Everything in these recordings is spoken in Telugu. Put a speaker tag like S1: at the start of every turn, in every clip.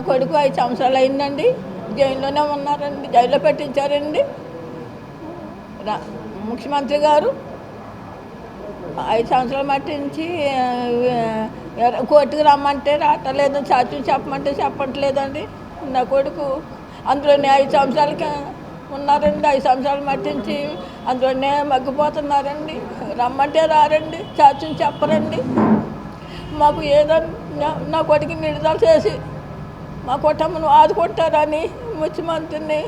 S1: కొడుకు ఐదు సంవత్సరాలు అయిందండి. జైల్లోనే ఉన్నారండి. జైల్లో పెట్టించారండి. రా- ముఖ్యమంత్రి గారు ఐదు సంవత్సరాలు మట్టించి కోర్టుకు రమ్మంటే రావట్లేదు. సాక్షి చెప్పమంటే చెప్పట్లేదండి. నా కొడుకు అందులోనే ఐదు సంవత్సరాలకి ఉన్నారండి. ఐదు సంవత్సరాలు మట్టించి అందులోనే మగ్గిపోతున్నారండి. రమ్మంటే రారండి. సాక్ష్యం చెప్పరండి. మాకు ఏదో నా- నా కొడుకు విడుదల చేసి మా కుటుంబం ఆదుకుంటారని ముఖ్యమంత్రిని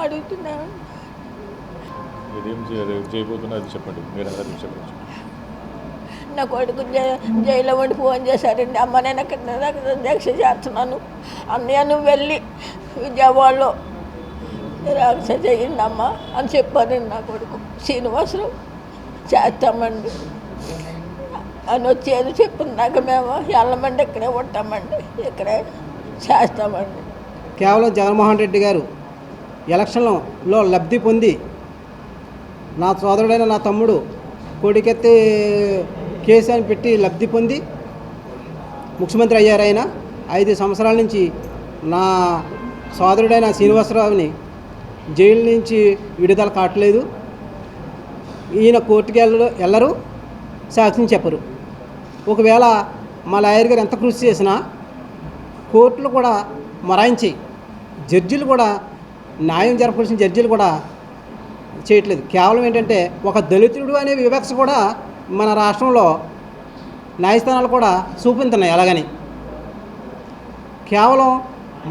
S1: అడుగుతున్నాను.
S2: చెప్పండి
S1: నా కొడుకు జైల్లో ఉండి ఫోన్ చేశారండి. అమ్మ నేను దగ్గర దీక్ష చేస్తున్నాను. అన్నయ్య నువ్వు వెళ్ళి విజయవాడలో దీక్ష చేయండి అమ్మ అని చెప్పారండి నా కొడుకు. శ్రీనివాసరావు చేస్తామండి. అని వచ్చేది చెప్పినాక మేము వెళ్ళమండి ఇక్కడే ఉంటామండి. ఇక్కడే చేస్తామండి.
S3: కేవలం జగన్మోహన్ రెడ్డి గారు ఎలక్షన్లో లబ్ధి పొంది నా సోదరుడైన నా తమ్ముడు కోడికెత్తి కేసు అని పెట్టి లబ్ధి పొంది ముఖ్యమంత్రి అయ్యారు ఆయన ఐదు సంవత్సరాల నుంచి నా సోదరుడైన శ్రీనివాసరావుని జైలు నుంచి విడుదల కావట్లేదు. ఈయన కోర్టుకి వెళ్ళరు వెళ్ళరు సాక్ష్యం చెప్పరు ఒకవేళ మా లాయర్ గారు ఎంత కృషి చేసినా కోర్టులు కూడా మరాయించి జడ్జిలు కూడా న్యాయం జరపాల్సిన జడ్జిలు కూడా చేయట్లేదు. కేవలం ఏంటంటే ఒక దళితుడు అనే వివక్ష కూడా మన రాష్ట్రంలో న్యాయస్థానాలు కూడా చూపించున్నాయి ఎలాగని. కేవలం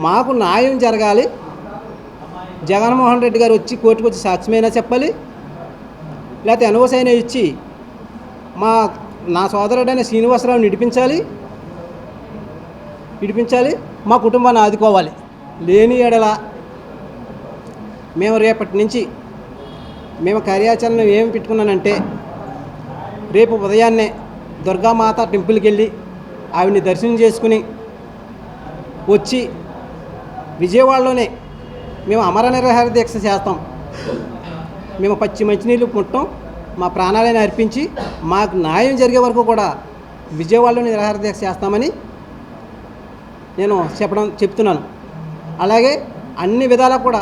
S3: మాకు న్యాయం జరగాలి. జగన్మోహన్ రెడ్డి గారు వచ్చి కోర్టుకు వచ్చి సాక్ష్యమైనా చెప్పాలి. లేకపోతే ఎన్ఓస్ ఇచ్చి మా నా సోదరుడైన శ్రీనివాసరావుని నిడిపించాలి. విడిపించాలి మా కుటుంబాన్ని ఆదుకోవాలి. లేని ఎడల మేము రేపటి నుంచి మేము కార్యాచరణ ఏమి పెట్టుకున్నానంటే రేపు ఉదయాన్నే దుర్గామాత టెంపుల్కి వెళ్ళి ఆవిడ్ని దర్శనం చేసుకుని వచ్చి విజయవాడలోనే మేము అమర నిరహార దీక్ష చేస్తాం. మేము పచ్చి మంచినీళ్ళు పుట్టం మా ప్రాణాలను అర్పించి మాకు న్యాయం జరిగే వరకు కూడా విజయవాడలో నిరాహార దీక్ష చేస్తామని నేను చెప్పడం చెప్తున్నాను. అలాగే అన్ని విధాలా కూడా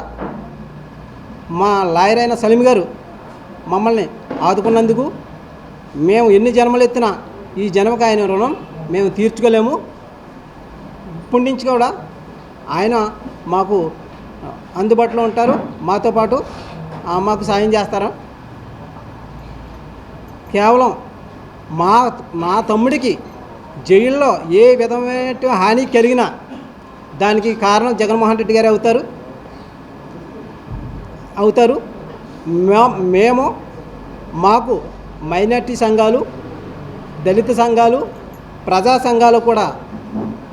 S3: మా లాయర్ అయిన సలీం గారు మమ్మల్ని ఆదుకున్నందుకు మేము ఎన్ని జన్మలు ఎత్తినా ఈ జన్మకు ఆయన రుణం మేము తీర్చుకోలేము. ఇప్పటి నుంచి కూడా ఆయన మాకు అందుబాటులో ఉంటారు. మాతో పాటు మాకు సాయం చేస్తారు. కేవలం మా మా తమ్ముడికి జైల్లో ఏ విధమైన హాని కలిగినా దానికి కారణం జగన్మోహన్ రెడ్డి గారే అవుతారు. అవుతారు. మేము మాకు మైనార్టీ సంఘాలు దళిత సంఘాలు ప్రజా సంఘాలు కూడా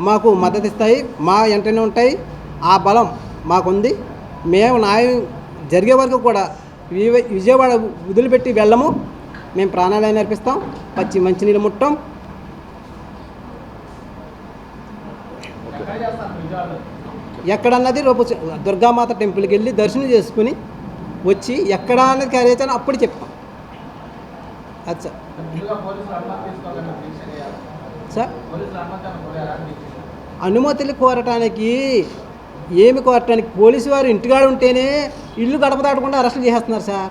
S3: మాకు మద్దతు ఇస్తాయి. మా వెంటనే ఉంటాయి. ఆ బలం మాకుంది. మేము న్యాయం జరిగే వరకు కూడా విజయవాడ వదిలిపెట్టి వెళ్ళము. మేము ప్రాణాలయం అర్పిస్తాం. పచ్చి మంచినీళ్ళు ముట్టం. ఎక్కడన్నది రేపు దుర్గామాత టెంపుల్కి వెళ్ళి దర్శనం చేసుకుని వచ్చి ఎక్కడ అన్నది కార్యాచరణ అప్పుడు చెప్తాం. అది సార్. సార్? అనుమతులు కోరటానికి ఏమి కోరటానికి పోలీసు వారు ఇంటికాడ ఉంటేనే ఇల్లు గడప దాటకుండా అరెస్టులు చేసేస్తున్నారు సార్.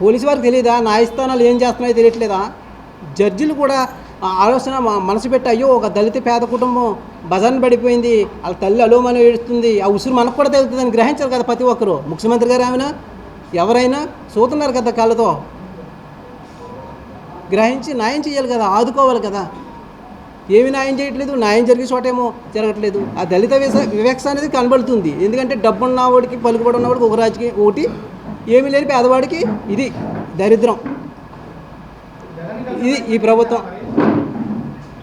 S3: పోలీసు వారికి తెలియదా న్యాయస్థానాలు ఏం చేస్తున్నాయో తెలియట్లేదా? జడ్జిలు కూడా ఆ ఆలోచన మనసు పెట్టి అయ్యో ఒక దళిత పేద కుటుంబం బజాన్ పడిపోయింది. వాళ్ళ తల్లి అలోమని ఏడుస్తుంది. ఆ ఉసురు మనకు కూడా తెలుస్తుందని గ్రహించారు కదా ప్రతి ఒక్కరు. ముఖ్యమంత్రి గారు ఆమెన ఎవరైనా? చూస్తున్నారు కదా కళ్ళతో. గ్రహించి న్యాయం చేయాలి కదా ఆదుకోవాలి కదా. ఏమి న్యాయం చేయట్లేదు న్యాయం జరిగే చోటేమో జరగట్లేదు. ఆ దళిత వివక్ష వివక్ష అనేది కనబడుతుంది. ఎందుకంటే డబ్బున్న వాడికి పలుకుబడి ఉన్నవాడికి ఒక రాజకీయ ఒకటి ఏమీ లేని పేదవాడికి ఇది దరిద్రం. ఇది ఈ ప్రభుత్వం.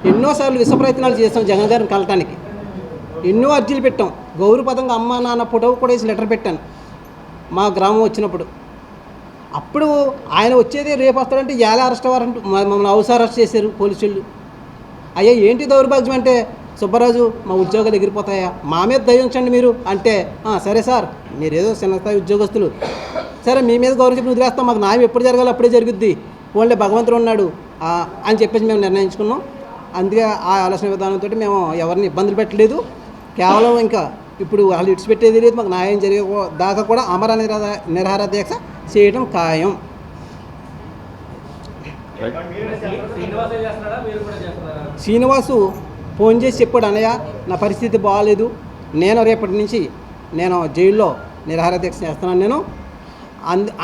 S3: ఎన్నోసార్లు విష ప్రయత్నాలు చేస్తాం జగన్ గారిని కలటానికి. ఎన్నో అర్జీలు పెట్టాం. గౌరవపదంగా అమ్మ నాన్న ఫోటో కూడా వేసి లెటర్ పెట్టాను. మా గ్రామం వచ్చినప్పుడు. అప్పుడు ఆయన వచ్చేది రేపు వస్తాడంటే ఎలా అరెస్ట్ వారంటూ మమ్మల్ని హౌస్ అరెస్ట్ చేశారు పోలీసులు. అయ్యా ఏంటి దౌర్భాగ్యం అంటే? సుబ్బరాజు మా ఉద్యోగాలు ఎగిరిపోతాయా? మా మీద దయించండి మీరు అంటే సరే సార్. మీరేదో చిన్న స్థాయి ఉద్యోగస్తులు. సరే మీ మీద గౌరవం చెప్పి వదిలేస్తాం. మాకు న్యాయం ఎప్పుడు జరగాలి అప్పుడే జరుగుద్ది. ఓన్లీ భగవంతుడు ఉన్నాడు అని చెప్పేసి మేము నిర్ణయించుకున్నాం. అందుకే ఆ ఆలోచన విధానంతో మేము ఎవరిని ఇబ్బందులు పెట్టలేదు. కేవలం ఇంకా ఇప్పుడు వాళ్ళు ఇడిచిపెట్టేది లేదు మాకు న్యాయం జరిగే దాకా కూడా అమర నిరాధ నిరహార దీక్ష చేయడం ఖాయం.
S4: శ్రీనివాసు
S3: ఫోన్ చేసి చెప్పాడు అన్నయ్య నా పరిస్థితి బాగాలేదు నేను రేపటి నుంచి నేను జైల్లో నిరాహార దీక్ష చేస్తున్నాను నేను.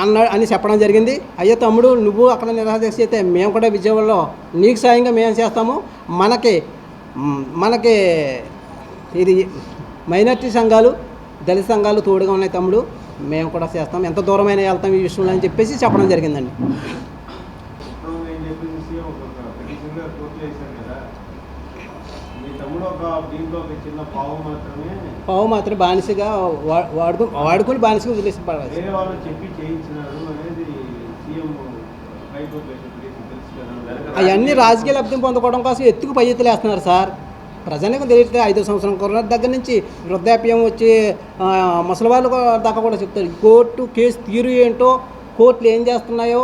S3: అన్న అని చెప్పడం జరిగింది. అయ్యో తమ్ముడు నువ్వు అక్కడ నిరాహార అయితే మేము కూడా విజయవాడలో నీకు సాయంగా మేము చేస్తాము? మనకి మనకి ఇది మైనార్టీ సంఘాలు దళిత సంఘాలు తోడుగా ఉన్నాయి తమ్ముడు. మేము కూడా చేస్తాం. ఎంత దూరమైన వెళ్తాం ఈ విషయంలో అని చెప్పేసి చెప్పడం జరిగిందండి.
S5: తమ్ముడు ఒక దీంట్లో ఒక చిన్న పావు మాత్రమే
S3: పావు మాత్రం బానిసగా వాడుకు వాడుకొని బానిసగా వదిలేసి పడాలి అవన్నీ రాజకీయ లబ్ధి పొందుకోవడం కోసం ఎత్తుకు పై ఎత్తులు వేస్తున్నారు సార్. ప్రజలకు తెలియట్లే ఐదో సంవత్సరం కరోనా దగ్గర నుంచి వృద్ధాప్యం వచ్చి ముసలి వాళ్ళు దాకా కూడా చెప్తారు. కోర్టు కేసు తీరు ఏంటో కోర్టులు ఏం చేస్తున్నాయో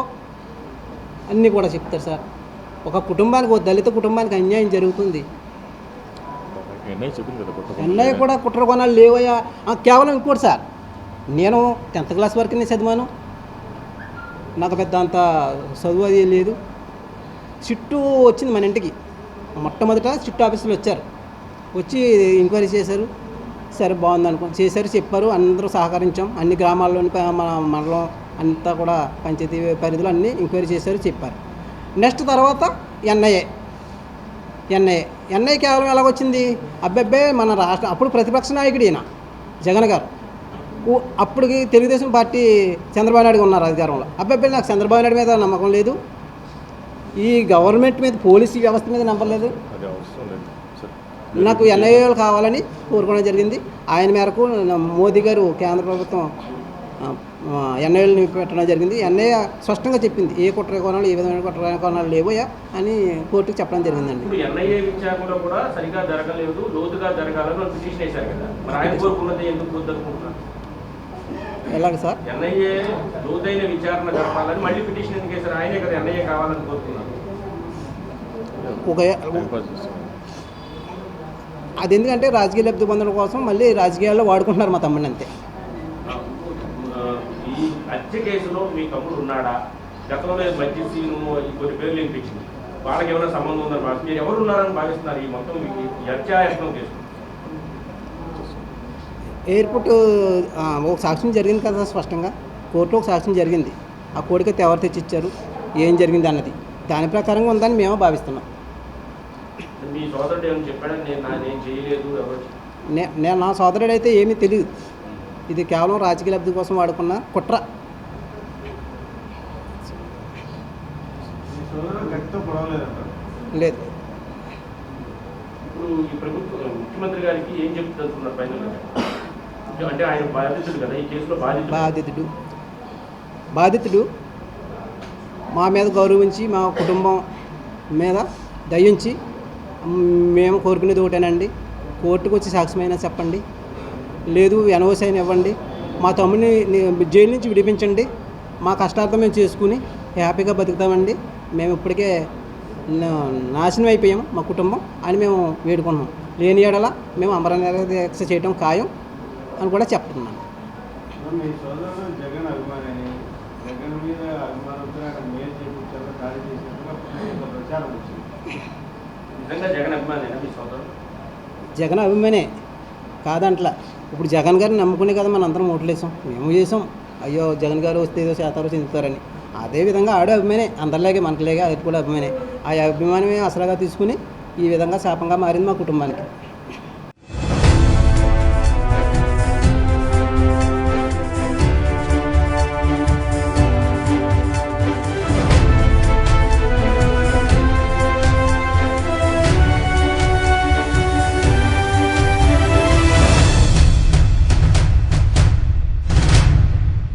S3: అన్నీ కూడా చెప్తారు సార్. ఒక కుటుంబానికి ఒక దళిత కుటుంబానికి అన్యాయం జరుగుతుంది.
S2: ఎన్ఐ చెప్పింది కదా
S3: ఎన్నయ్య కూడా కుట్ర కొనాలు లేవయ్యా. కేవలం ఇంకోటి సార్ నేను టెన్త్ క్లాస్ వరకు నేను చదివాను. నాకు పెద్ద అంత చదువు అది లేదు. చిట్టు వచ్చింది మన ఇంటికి. మొట్టమొదట చిట్టు ఆఫీసులో వచ్చారు. వచ్చి ఎంక్వైరీ చేశారు. సరే బాగుంది అనుకో చేశారు చెప్పారు. అందరూ సహకరించాం. అన్ని గ్రామాల్లోని మన మండలం అంతా కూడా పంచాయతీ పరిధిలో అన్నీ ఎంక్వైరీ చేశారు చెప్పారు. నెక్స్ట్ తర్వాత ఎన్ఐఏ. ఎన్ఐఏ. ఎన్ఐ కేవలం ఎలాగొచ్చింది? అబ్బబ్బే మన రాష్ట్ర అప్పుడు ప్రతిపక్ష నాయకుడు ఈయన జగన్ గారు. అప్పటికి తెలుగుదేశం పార్టీ చంద్రబాబు నాయుడు ఉన్నారు అధికారంలో. అబ్బాయి నాకు చంద్రబాబు నాయుడు మీద నమ్మకం లేదు. ఈ గవర్నమెంట్ మీద పోలీసు వ్యవస్థ మీద నమ్మకం లేదు. నాకు ఎన్ఐఏలు కావాలని కోరుకోవడం జరిగింది. ఆయన మేరకు మోదీ గారు కేంద్ర ప్రభుత్వం ఎన్ఐఏలను పెట్టడం జరిగింది. ఎన్ఐఏ స్పష్టంగా చెప్పింది ఏ కుట్ర కోణాలు ఏ విధమైన కుట్ర కోణాలు లేవోయా అని కోర్టుకు చెప్పడం జరిగిందండి.
S4: ఇప్పుడు ఎన్ఐఏ విచారణలో కూడా సరిగా జరగలేదు లోతుగా జరగాలని పిటిషన్ వేశారు కదా. ఎందుకు
S3: ఎలాగ సార్?
S4: ఎన్ఐఏ లోతైన విచారణ జరపాలని మళ్ళీ పిటిషన్ ఎందుకు వేశారు? ఆయనే కదా ఎన్ఐఏ కావాలని కోరుతున్నారు
S3: ఒక అది ఎందుకంటే రాజకీయ లబ్ధి పొందడం కోసం మళ్ళీ రాజకీయాల్లో వాడుకుంటున్నారు మా తమ్ముడిని అంతే.
S4: హత్య కేసులో మీ తమ్ముడు ఉన్నాడా? గతంలో మధ్య సీను కొన్ని పేర్లు వినిపించింది. వాళ్ళకి ఏమైనా సంబంధం ఉందని భావిస్తున్నారు మీరు ఎవరు ఉన్నారని భావిస్తున్నారు? ఈ మొత్తం మీకు ఈ హత్యాయత్నం కేసు
S3: ఎయిర్పోర్ట్ ఒక సాక్ష్యం జరిగింది కదా స్పష్టంగా. కోర్టులో ఒక సాక్ష్యం జరిగింది. ఆ కోడికైతే ఎవరు తెచ్చిచ్చారు? ఏం జరిగింది అన్నది. దాని ప్రకారంగా ఉందని మేము భావిస్తున్నాం.
S4: మీ సోదరుడు ఏమైనా చేయలేదు
S3: నేను నా సోదరుడు అయితే ఏమీ తెలియదు ఇది కేవలం రాజకీయ లబ్ధి కోసం వాడుకున్న కుట్ర
S5: మీ సోదరుడు గట్టితో గొడవలేదంటారు
S3: లేదు.
S4: ఇప్పుడు ఈ ప్రభుత్వం ముఖ్యమంత్రి గారికి ఏం చెప్తున్నారు ఫైనల్ అంటే ఆయన బాధితుడు కదా ఈ కేసులో బాధితుడు.
S3: బాధితుడు. బాధితుడు మా మీద గౌరవించి మా కుటుంబం మీద దయించి మేము కోరుకునేది ఒకటేనండి. కోర్టుకు వచ్చి సాక్ష్యమైనా చెప్పండి. లేదు ఎనవోస్ అయినా ఇవ్వండి. మా తమ్ముడిని ని- జైలు నుంచి విడిపించండి. మా కష్టార్థం మేము చేసుకుని హ్యాపీగా బతుకుతామండి. మేము ఇప్పటికే నాశనం అయిపోయాం మా కుటుంబం అని మేము వేడుకుంటున్నాం లేని ఏడల మేము అమర దీక్ష చేయడం ఖాయం అని కూడా చెప్తున్నాను.
S5: జగన్ అభిమాని జగన్
S3: కాదంట్లా. ఇప్పుడు జగన్ గారిని నమ్ముకునే కదా మనం అందరం ఓట్లేసాం. మేము చేసాం. అయ్యో జగన్ గారు వస్తే ఏదో చేతారో చెందుతారని అదేవిధంగా ఆడే అభిమానే అందరిలాగే మనకులాగే అది కూడా అభిమానే. ఆ అభిమానమే అసలుగా తీసుకుని ఈ విధంగా శాపంగా మారింది మా కుటుంబానికి.